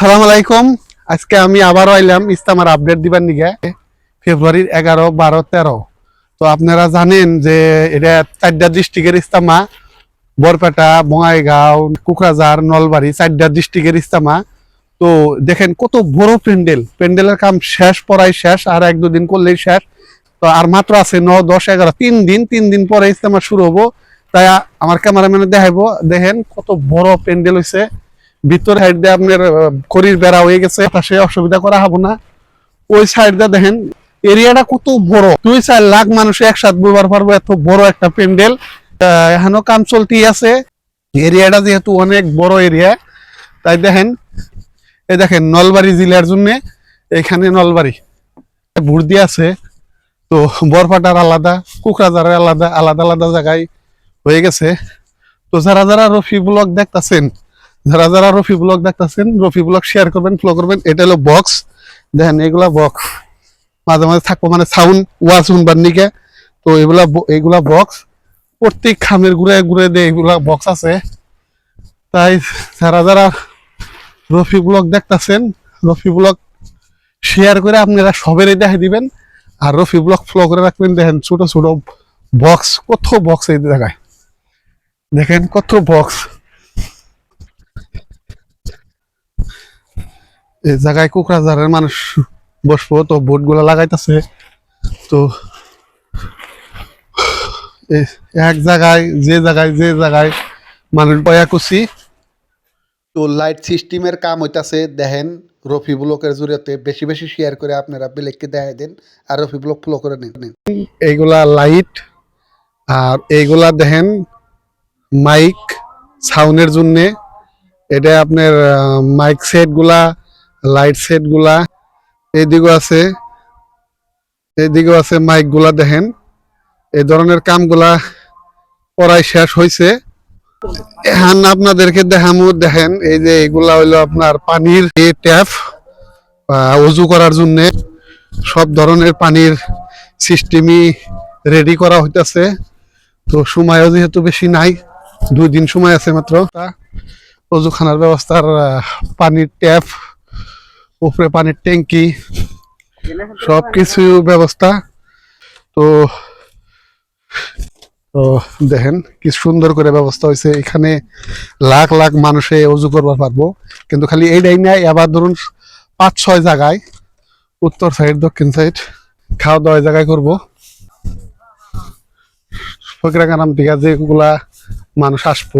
আসসালামু আলাইকুম। আজকে আমি আবারও আইলাম ইস্তামার আপডেট দিবার নিগে, ফেব্রুয়ারির এগারো, বারো, তেরো। তো আপনারা জানেন যে এটা চারটা ডিস্ট্রিক্টের ইস্তামা বরপেটা, বঙ্গাইগাঁও কুকরাঝার নলবাড়ি, চারটা ডিস্ট্রিক্টের ইস্তামা তো দেখেন কত বড় প্যান্ডেল। প্যান্ডেলের কাম শেষ, পড়াই শেষ, আর এক দুদিন করলেই শেষ। তো আর মাত্র আছে ন, দশ, এগারো, তিন দিন তিন দিন পরে ইস্তামা শুরু হব। তাই আমার ক্যামেরাম্যানে দেখাইবো। দেখেন কত বড় প্যান্ডেল হয়েছে ভিতর সাইড দিয়ে আপনার খড়ির বেড়া হয়ে গেছে পাশে অসুবিধা করা হব না। ওই সাইড দিয়ে দেখেন এরিয়াটা কত বড়। দুই চার লাখ মানুষ একসাথে বলবার পারব, এত বড় একটা প্যান্ডেল। এখনও কাম চলতেই আছে। এরিয়াটা যেহেতু অনেক বড় এরিয়া তাই দেখেন, এই দেখেন নলবাড়ি জেলার জন্য এখানে নলবাড়ি। বুর্দি আছে, তো বরপাটার আলাদা, কুকরাঝারের আলাদা আলাদা আলাদা জায়গায় হয়ে গেছে। তো যারা যারা রফি ব্লগ দেখতাছেন যারা যারা রফি ব্লগ দেখতেছেন, রফি ব্লগ শেয়ার করবেন ফলো করবেন, এটা হলো বক্স দেখেন, এগুলা বক্স মাঝে মাঝে থাকব মানে সাউন্ড ওয়াজ শুনবার নিকে। তো এগুলা এগুলা বক্স প্রত্যেক খামের ঘুরে ঘুরে দিয়ে এগুলা বক্স আছে। তাই যারা যারা রফি ব্লগ দেখতেছেন, রফি ব্লগ শেয়ার করে আপনারা সবেরই দেখে দিবেন। আর রফি ব্লগ ফলো করে রাখবেন, দেখেন, ছোট ছোট বক্স কত বক্স এই জায়গায়। দেখেন, কত বক্স এই জায়গায় কোকরাঝারের মানুষ বসবো তো বোটগুলা লাগাইতেছে। তো এক জায়গায় যে জায়গায় যে জায়গায় মানুষ বয়া কুচি তো লাইট সিস্টেমের কাম হইতাছে দেখেন রফি ব্লকের জরিয়তে বেশি বেশি শেয়ার করে আপনারা বেলেগকে দেখাই দেন আর রফি ব্লক ফলো করে নেন। এইগুলা লাইট আর এইগুলা দেখেন মাইক সাউন্ডের জন্যে। এটা আপনার মাইক সেটগুলা লাইট সেটগুলা, এইদিকেও আছে এইদিকেও আছে মাইকগুলা দেখেন। এই ধরনের কামগুলা পড়াই শেষ হয়েছে এখন আপনাদেরকে দেখামু, দেখেন, এই যে এগুলা হইল আপনার পানির ট্যাপ উজু করার জন্য সব ধরনের পানির সিস্টেমই রেডি করা হইতাছে। তো সময়ও যেহেতু বেশি নাই, দুই দিন সময় আছে মাত্র। অজুখানার ব্যবস্থার পানির ট্যাপ উপরে পানির ট্যাঙ্কি সব কিছু ব্যবস্থা। তো তো দেখেন কি সুন্দর করে ব্যবস্থা হয়েছে। এখানে লাখ লাখ মানুষে অজু করবার পারব। কিন্তু খালি এইটাই নাই আবার ধরুন পাঁচ, ছয় জায়গায়, উত্তর সাইড দক্ষিণ সাইড খাওয়া দাওয়া জায়গায় করব। ফকিরাকানাম থেকে যেগুলা মানুষ আসব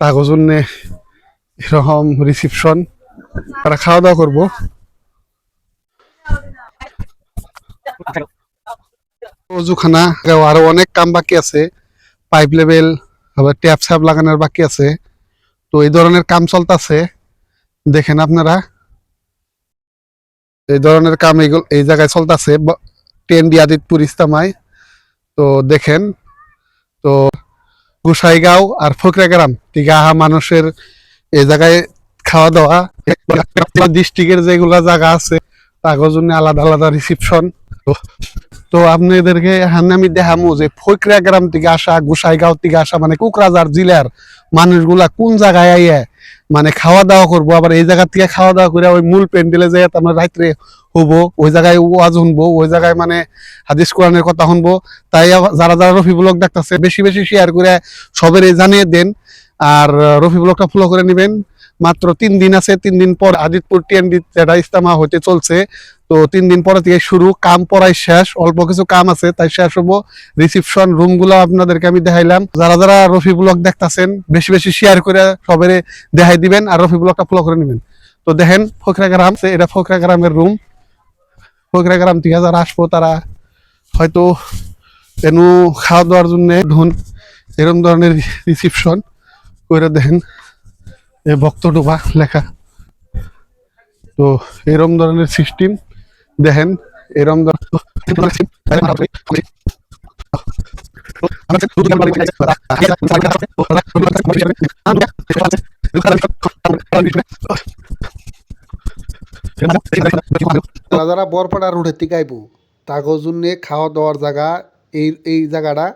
তার জন্য এরকম রিসিপশন তারা খাওয়া দাওয়া করব। অজুখানা আরও অনেক কাম বাকি আছে। পাইপ লেভেল আবার ট্যাপ স্যাপ লাগানোর বাকি আছে। তো এই ধরনের কাম চলতেছে। দেখেন আপনারা। এই ধরনের কাম এইগুলো, এই জায়গায় চলতেছে। টেন্ডি আদিতপুর ইস্তামায় তো দেখেন, তো গুসাইগাঁও আর ফকরাগ্রাম তিগাহা মানুষের এই জায়গায় খাওয়া দাওয়া ডিস্ট্রিক্টের যেগুলা জায়গা আছে তাগর জন্য আলাদা আলাদা রিসিপশন তো আপনাদেরকে এখানে আমি দেখামো যে ফকরা গ্রাম থেকে আসা, গোসাইগাঁও থেকে আসা মানে কুকরাঝার জেলার মানুষগুলা কোন জায়গায় আইয়ে মানে খাওয়া দাওয়া করব? আবার এই জায়গা থেকে খাওয়া দাওয়া করে ওই মূল প্যান্ডেলে যাই আমরা রাত্রে হব, ওই জায়গায় ওয়াজ শুনব, ওই জায়গায় মানে হাদিস কোরআনের কথা শুনব। তাই যারা যারা রফি ব্লগ দেখতেছে, বেশি বেশি শেয়ার করে সবের জানিয়ে দেন, আর রফি ব্লগটা ফলো করে নেবেন। মাত্র তিন দিন আছে, তিন দিন পর আদিতপুর টিএনডি যেটা ইস্তামা হইতে চলছে, তো তিন দিন পরে থেকে শুরু, কাম পড়াই শেষ, অল্প কিছু কাম আছে, তাই শেষ হব। রিসিপশন রুমগুলো আপনাদেরকে আমি দেখাইলাম। যারা যারা রফি ব্লগ দেখতাছেন, বেশি বেশি শেয়ার করে সবের দেখাই দিবেন আর রফি ব্লগটা ফলো করে নেবেন। তো দেখেন ফকরা গ্রাম এটা ফকরা গ্রামের রুম ফকরা গ্রাম থেকে যারা আসব, তারা হয়তো এনু খাওয়া দাওয়ার জন্য ধুন এরকম ধরনের রিসিপশন করে দেখেন। এ ভক্তডোবা লেখা। তো এরম ধরনের সিস্টেম দেখেন, এরম যারা বরপাড়া রোডের থেকে আইব তাগর খাওয়া দাওয়ার জায়গা, এই এই জায়গাটা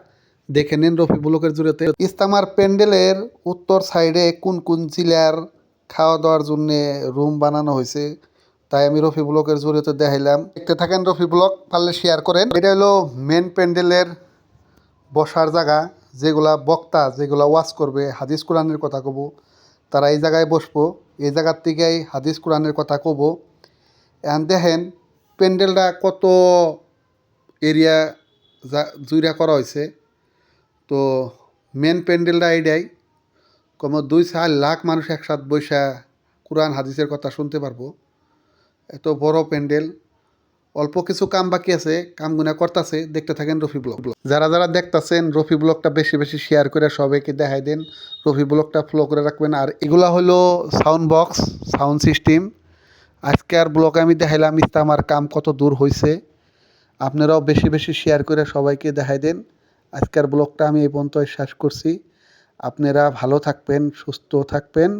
দেখে নেন রফি ব্লকের জুড়েতে। ইস্তামার প্যান্ডেলের উত্তর সাইডে কোন কোন জেলার খাওয়া দাওয়ার জন্যে রুম বানানো হয়েছে, তাই আমি রফি ব্লকের জড়িয়ে দেখাইলাম। দেখতে থাকেন রফি ব্লক পারলে শেয়ার করেন। এটা হলো মেন প্যান্ডেলের বসার জায়গা, যেগুলা বক্তা, যেগুলা ওয়াজ করবে, হাদিস কোরআনের কথা কব, তারা এই জায়গায় বসবো। এই জায়গার থেকেই হাদিস কোরআনের কথা কব। এখন দেখেন, প্যান্ডেলটা কত এরিয়া জুইরা করা হয়েছে। তো মেন প্যান্ডেলটা এইটাই কম দুই চার লাখ মানুষ একসাথে বৈশা কোরআন, হাদিসের কথা শুনতে পারব। এত বড় প্যান্ডেল অল্প কিছু কাম বাকি আছে কামগুনা করতেছে। দেখতে থাকেন রফি ব্লগ। যারা যারা দেখতাছেন রফি ব্লগটা বেশি বেশি শেয়ার করে সবাইকে দেখাই দেন। রফি ব্লগটা ফলো করে রাখবেন। আর এগুলা হলো সাউন্ড বক্স সাউন্ড সিস্টেম আজকে আর ব্লগে আমি দেখাইলাম ইস্তামার কাম কত দূর হয়েছে আপনারাও বেশি বেশি শেয়ার করে সবাইকে দেখাই দেন। আজকের ব্লগটা আমি এই পর্যন্তই শেষ করছি। আপনারা ভালো থাকবেন সুস্থ থাকবেন।